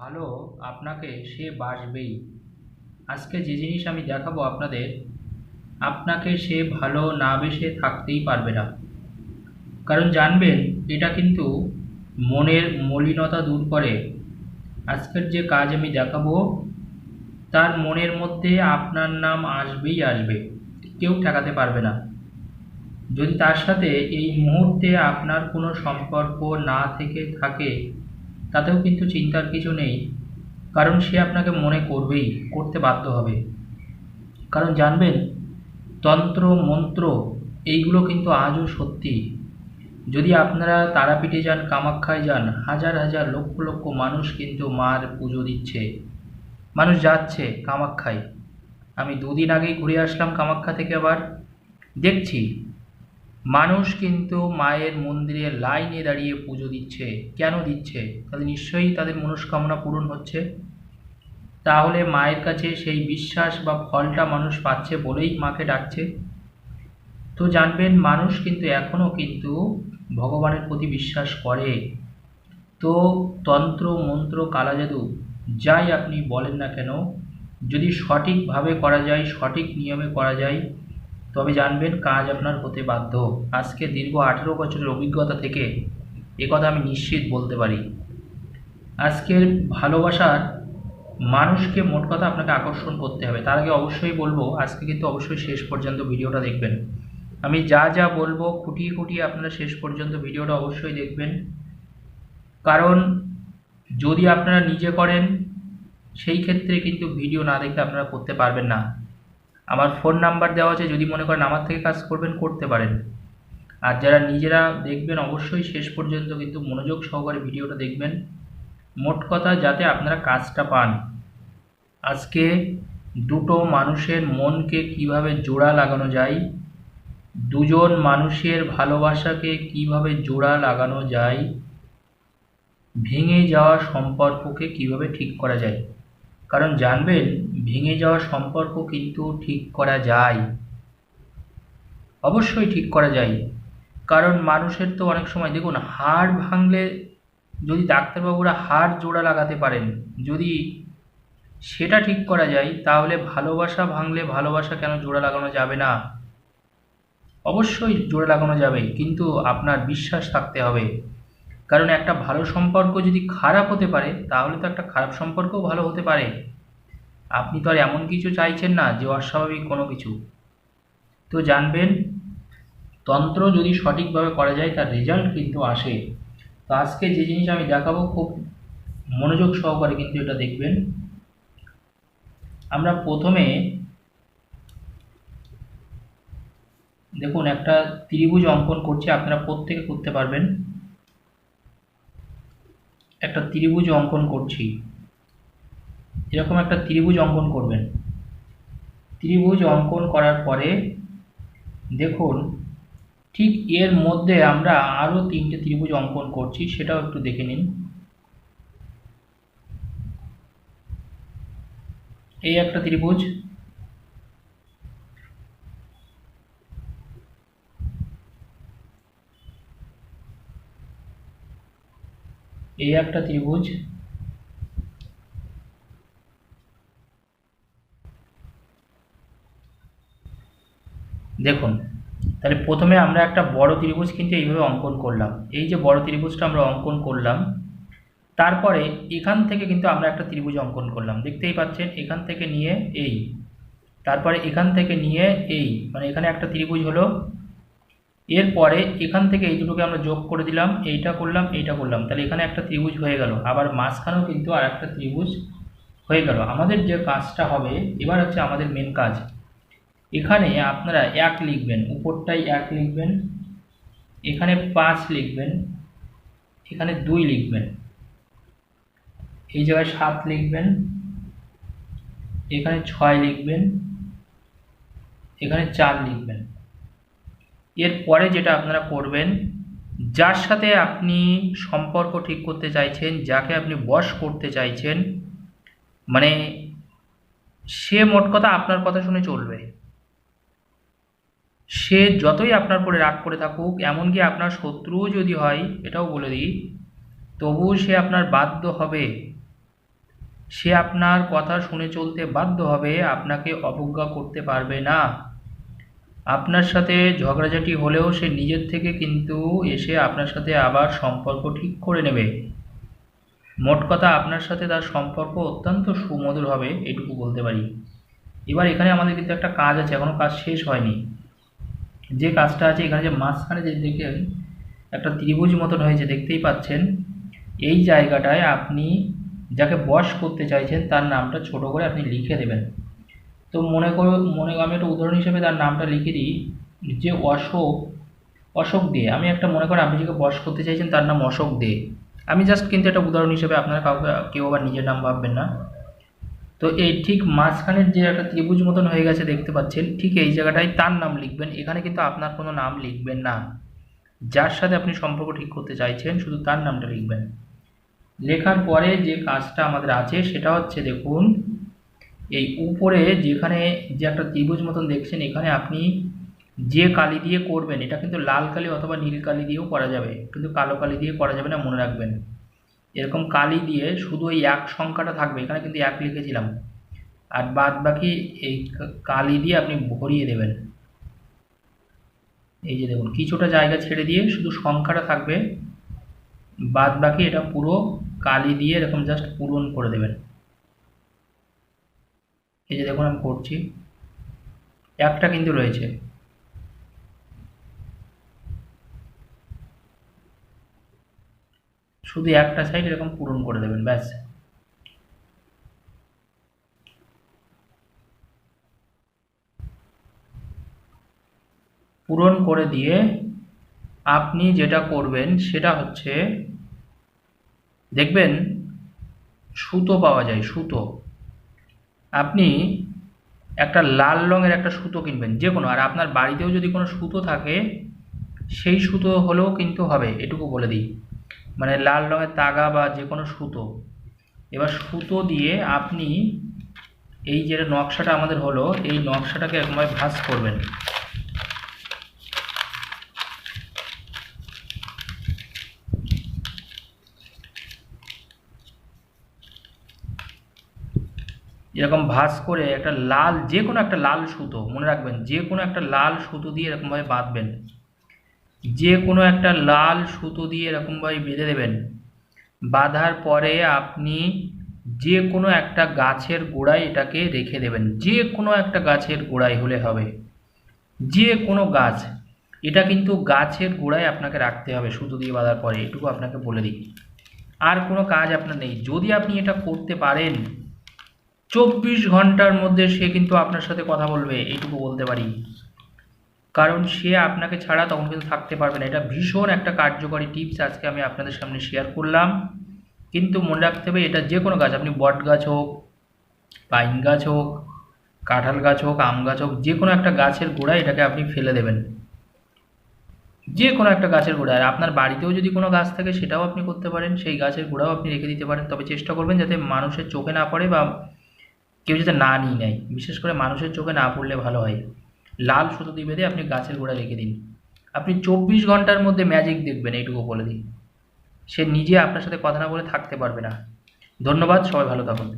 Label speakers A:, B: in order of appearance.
A: ভালো আপনাকে সে বাসবেই। আজকে যে জিনিস আমি দেখাবো আপনাদের, আপনাকে সে ভালো না বেসে থাকতেই পারবে না। কারণ জানবেন, এটা কিন্তু মনের মলিনতা দূর করে। আজকের যে কাজ আমি দেখাবো, তার মনের মধ্যে আপনার নাম আসবেই আসবে, কেউ ঠেকাতে পারবে না। যদি তার সাথে এই মুহূর্তে আপনার কোনো সম্পর্ক না থেকে থাকে তাতেও কিন্তু চিন্তার কিছু নেই, কারণ সে আপনাকে মনে করবেই, করতে বাধ্য হবে। কারণ জানবেন, তন্ত্র, মন্ত্র, এইগুলো কিন্তু আজও সত্যি। যদি আপনারা তারাপীঠে যান, কামাখ্যায় যান, হাজার হাজার লক্ষ লক্ষ মানুষ কিন্তু মার পুজো দিচ্ছে। মানুষ যাচ্ছে কামাখ্যায়। আমি দুদিন আগেই ঘুরে আসলাম কামাখ্যা থেকে আবার। দেখছি মানুষ কিন্তু মায়ের মন্দিরে লাইনে দাঁড়িয়ে পুজো দিচ্ছে। কেন দিচ্ছে? তাদের নিশ্চয়ই তাদের মনস্কামনা পূরণ হচ্ছে। তাহলে মায়ের কাছে সেই বিশ্বাস বা ফলটা মানুষ পাচ্ছে বলেই মাকে ডাকছে। তো জানবেন, মানুষ কিন্তু এখনও কিন্তু ভগবানের প্রতি বিশ্বাস করে। তো তন্ত্র, মন্ত্র, কালাজাদু যাই আপনি বলেন না কেন, যদি সঠিকভাবে করা যায়, সঠিক নিয়মে করা যায় তবে জানবেন কাজ আপনার হতে বাধ্য। আজকে দীর্ঘ আঠেরো বছরের অভিজ্ঞতা থেকে একথা আমি নিশ্চিত বলতে পারি। আজকের ভালোবাসার মানুষকে মোট কথা আপনাকে আকর্ষণ করতে হবে। তার আগে অবশ্যই বলব, আজকে কিন্তু অবশ্যই শেষ পর্যন্ত ভিডিওটা দেখবেন। আমি যা যা বলব খুঁটিয়ে খুঁটিয়ে আপনারা শেষ পর্যন্ত ভিডিওটা অবশ্যই দেখবেন। কারণ যদি আপনারা নিজে করেন, সেই ক্ষেত্রে কিন্তু ভিডিও না দেখলে আপনারা করতে পারবেন না। আমার ফোন নাম্বার দেওয়া আছে, যদি মনে করেন আমার থেকে কাজ করবেন, করতে পারেন। আর যারা নিজেরা দেখবেন, অবশ্যই শেষ পর্যন্ত কিন্তু মনোযোগ সহকারে ভিডিওটা দেখবেন। মোট কথা, যাতে আপনারা কাজটা পান। আজকে দুটো মানুষের মনকে কীভাবে জোড়া লাগানো যায়, দুজন মানুষের ভালোবাসাকে কীভাবে জোড়া লাগানো যায়, ভেঙে যাওয়া সম্পর্ককে কীভাবে ঠিক করা যায়। কারণ জানবেন ভেঙে যাওয়া সম্পর্ক কিন্তু ঠিক করা যায়। অবশ্যই ঠিক করা যায়। কারণ মানুষের তো অনেক সময়, দেখুন, হাড় ভাঙলে যদি ডাক্তারবাবুরা হাড় জোড়া লাগাতে পারেন, যদি সেটা ঠিক করা যায়, তাহলে ভালোবাসা ভাঙলে ভালোবাসা কেন জোড়া লাগানো যাবে না? অবশ্যই জোড়া লাগানো যাবে, কিন্তু আপনার বিশ্বাস থাকতে হবে। কারণ একটা ভালো সম্পর্ক যদি খারাপ হতে পারে, তাহলে তো একটা খারাপ সম্পর্কও ভালো হতে পারে। আপনি তো আর এমন কিছু চাইছেন না যে অস্বাভাবিক কোনো কিছু। তো জানবেন, তন্ত্র যদি সঠিকভাবে করা যায়, তার রেজাল্ট কিন্তু আসে। তো আজকে যে জিনিস আমি দেখাবো, খুব মনোযোগ সহকারে কিন্তু এটা দেখবেন। আমরা প্রথমে দেখুন, একটা ত্রিভুজ অঙ্কন করছি, আপনারা প্রত্যেকে করতে পারবেন। একটা ত্রিভুজ অঙ্কন করছি। এরকম একটা ত্রিভুজ অঙ্কন করবেন। ত্রিভুজ অঙ্কন করার পরে দেখুন, ঠিক এর মধ্যে আমরা আরও তিনটে ত্রিভুজ অঙ্কন করছি, সেটাও একটু দেখে নিন। এই একটা ত্রিভুজ এই একটা ত্রিভুজ। দেখুন, তাহলে প্রথমে আমরা একটা বড় ত্রিভুজ কিন্তু এইভাবে অঙ্কন করলাম। এই যে বড় ত্রিভুজটা আমরা অঙ্কন করলাম, তারপরে এখান থেকে কিন্তু আমরা একটা ত্রিভুজ অঙ্কন করলাম। দেখতেই পাচ্ছেন, এখান থেকে নিয়ে এই, তারপরে এখান থেকে নিয়ে এই মানে এখানে একটা ত্রিভুজ হলো এরপরে এখান থেকে এই দুটোকে আমরা যোগ করে দিলাম, এইটা করলাম এইটা করলাম। তাহলে এখানে একটা ত্রিভুজ হয়ে গেল। আবার মাঝখানেও কিন্তু আর একটা ত্রিভুজ হয়ে গেল। আমাদের যে কাজটা হবে, এবার হচ্ছে আমাদের মেন কাজ। এখানে আপনারা এক লিখবেন, উপরটাই এক লিখবেন, এখানে পাঁচ লিখবেন, এখানে দুই লিখবেন। এই জায়গায় সাত লিখবেন, এখানে ছয় লিখবেন, এখানে চার লিখবেন। এরপরে যেটা আপনারা করবেন, যার সাথে আপনি সম্পর্ক ঠিক করতে চাইছেন, যাকে আপনি বশ করতে চাইছেন মানে সে মোট কথা আপনার কথা শুনে চলবে। সে যতই আপনার পরে রাগ করে থাকুক, এমনকি আপনার শত্রুও যদি হয়, এটাও বলে দিই তবুও সে আপনার বাধ্য হবে। সে আপনার কথা শুনে চলতে বাধ্য হবে, আপনাকে অবজ্ঞা করতে পারবে না। আপনার সাথে ঝগড়াঝাটি হলেও সে নিজের থেকে কিন্তু এসে আপনার সাথে আবার সম্পর্ক ঠিক করে নেবে। মোট কথা আপনার সাথে তার সম্পর্ক অত্যন্ত সুমধুর হবে, এটুকু বলতে পারি। এবার এখানে আমাদের কিন্তু একটা কাজ আছে এখনও কাজ শেষ হয়নি। যে কাজটা আছে, এখানে যে মাঝখানে যে দেখেন, একটা ত্রিভুজ মতন হয়েছে, দেখতেই পাচ্ছেন। এই জায়গাটায় আপনি যাকে বশ করতে চাইছেন, তার নামটা ছোট করে আপনি লিখে দেবেন। তো মনে করো, মনে, আমি একটা উদাহরণ হিসেবে তার নামটা লিখে দিই, যে অশোক অশোক দে। আমি একটা, মনে করেন আপনি যাকে বশ করতে চাইছেন, তার নাম অশোক দে। আমি জাস্ট কিন্তু একটা উদাহরণ হিসেবে আপনারা কাউকে, কেউ আবার নিজের নাম ভাববেন না। তো এই ঠিক মাঝখানের যে একটা ত্রিভুজ মতন হয়ে গেছে দেখতে পাচ্ছেন, ঠিক এই জায়গাটায় তার নাম লিখবেন। এখানে কিন্তু আপনার কোনো নাম লিখবেন না। যার সাথে আপনি সম্পর্ক ঠিক করতে চাইছেন, শুধু তার নামটা লিখবেন। লেখার পরে যে কাজটা আমাদের আছে, সেটা হচ্ছে দেখুন এই উপরে যেখানে যে একটা ত্রিভুজ মতন দেখছেন, এখানে আপনি যে কালি দিয়ে করবেন, এটা কিন্তু লাল কালি অথবা নীল কালি দিয়েও করা যাবে, কিন্তু কালো কালি দিয়ে করা যাবে না, মনে রাখবেন। এরকম কালি দিয়ে শুধু এই এক সংখ্যাটা থাকবে, এখানে কিন্তু এক লিখেছিলাম। আর বাদ বাকি এই কালি দিয়ে আপনি ভরিয়ে দেবেন। এই যে দেখুন, কিছুটা জায়গা ছেড়ে দিয়ে শুধু সংখ্যাটা থাকবে, বাদ বাকি এটা পুরো কালি দিয়ে এরকম জাস্ট পূরণ করে দেবেন। এই যে দেখুন আমি করছি একটা কিন্তু রয়েছে। শুধু একটা সাইড এরকম পূরণ করে দেবেন, ব্যাস। পূরণ করে দিয়ে আপনি যেটা করবেন সেটা হচ্ছে, দেখবেন সুতো পাওয়া যায়, সুতো। আপনি একটা লাল রঙের একটা সুতো কিনবেন, যে কোনো, আর আপনার বাড়িতেও যদি কোনো সুতো থাকে, সেই সুতো হলেও কিন্তু হবে, এটুকু বলে দিই। মানে লাল রঙের তাগা বা যে কোনো সুতো। এবার সুতো দিয়ে আপনি এই যে নকশাটা আমাদের হলো, এই নকশাটাকে একবার ভাঁজ করবেন। এরকম ভাঁজ করে একটা লাল, যে কোনো একটা লাল সুতো, মনে রাখবেন, যে কোনো একটা লাল সুতো দিয়ে এরকমভাবে বাঁধবেন। যে কোনো একটা লাল সুতো দিয়ে এরকমভাবে বেঁধে দেবেন। বাঁধার পরে আপনি যে কোনো একটা গাছের গোড়ায় এটাকে রেখে দেবেন। যে কোনো একটা গাছের গোড়ায় হলে হবে। যে কোনো গাছ, এটা কিন্তু গাছের গোড়ায় আপনাকে রাখতে হবে সুতো দিয়ে বাঁধার পরে, এটুকু আপনাকে বলে দিই। আর কোনো কাজ আপনার নেই। যদি আপনি এটা করতে পারেন চব্বিশ ঘণ্টার মধ্যে সে কিন্তু আপনার সাথে কথা বলবে, এইটুকু বলতে পারি। কারণ সে আপনাকে ছাড়া তখন কিন্তু থাকতে পারবে না। এটা ভীষণ একটা কার্যকরী টিপস আজকে আমি আপনাদের সামনে শেয়ার করলাম। কিন্তু মনে রাখতে হবে, এটা যে কোনো গাছ, আপনি বট গাছ হোক, পাইন গাছ হোক, কাঁঠাল গাছ হোক, আম গাছ হোক, যে কোনো একটা গাছের গোড়ায় এটাকে আপনি ফেলে দেবেন। যে কোনো একটা গাছের গোড়ায়। আর আপনার বাড়িতেও যদি কোনো গাছ থাকে, সেটাও আপনি করতে পারেন। সেই গাছের গোড়াও আপনি রেখে দিতে পারেন। তবে চেষ্টা করবেন যাতে মানুষের চোখে না পড়ে বা কেউ যাতে না নিয়ে নেয়, বিশেষ করে মানুষের চোখে না পড়লে ভালো হয়। লাল সুতো দিয়ে বেঁধে আপনি গাছের গোড়া রেখে দিন। আপনি চব্বিশ ঘণ্টার মধ্যে ম্যাজিক দেখবেন, এইটুকু বলে দিন। সে নিজে আপনার সাথে কথা না বলে থাকতে পারবে না। ধন্যবাদ, সবাই ভালো থাকুন।